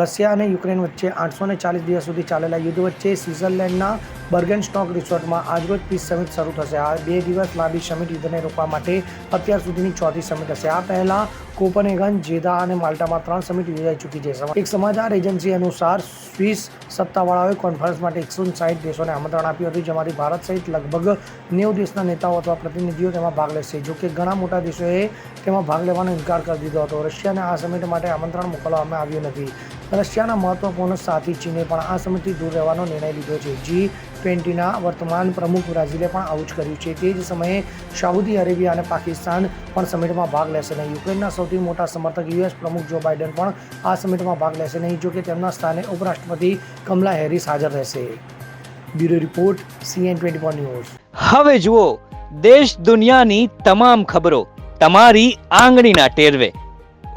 Russia અને Ukraine વચ્ચે આઠસો ચાલીસ દિવસ સુધી ચાલેલા યુદ્ધ વચ્ચે સ્વિટ્ઝરલેન્ડના બર્ગન સ્ટોક રિસોર્ટમાં આજરોજ પીસ સમિટ શરૂ થશે. આ બે દિવસ લાંબી સમિટ યુદ્ધને રોકવા માટે અત્યાર સુધીની ચોથી સમિટ હશે. આ પહેલાં કોપનહેગન, જેદા અને માલ્ટામાં ત્રણ સમિટ યોજાઈ ચૂકી છે. એક સમાચાર એજન્સી અનુસાર સ્વિસ સત્તાવાળાઓએ કોન્ફરન્સ માટે એકસો સાઠ દેશોને આમંત્રણ આપ્યું હતું, જેમાંથી ભારત સહિત લગભગ નેવું દેશના નેતાઓ અથવા પ્રતિનિધિઓ તેમાં ભાગ લેશે. જો કે ઘણા મોટા દેશોએ તેમાં ભાગ લેવાનો ઇનકાર કરી દીધો હતો. રશિયાને આ સમિટ માટે આમંત્રણ મોકલવામાં આવ્યું નથી. રશિયાના મહત્વપૂર્ણ સાથી ચીને પણ આ સમિતિ દૂર રહેવાનો નિર્ણય લીધો છે. જી ટ્વેન્ટીના વર્તમાન પ્રમુખ બ્રાઝિલે પણ આવું જ કર્યું છે. તે જ સમયે સાઉદી અરેબિયા અને પાકિસ્તાન પણ સમિટમાં ભાગ લેશે નહીં. યુક્રેનના સૌથી મોટા સમર્થક યુએસ પ્રમુખ જો બાઇડન પણ આ સમિટમાં ભાગ લેશે નહીં જો કે તેમના સ્થાને ઉપરાષ્ટ્રપતિ કમલા હેરિસ હાજર રહેશે. Bureau report CN twenty news. હવે જુઓ, દેશ દુનિયાની તમામ ખબરો તમારી આંગળીના ટેરવે.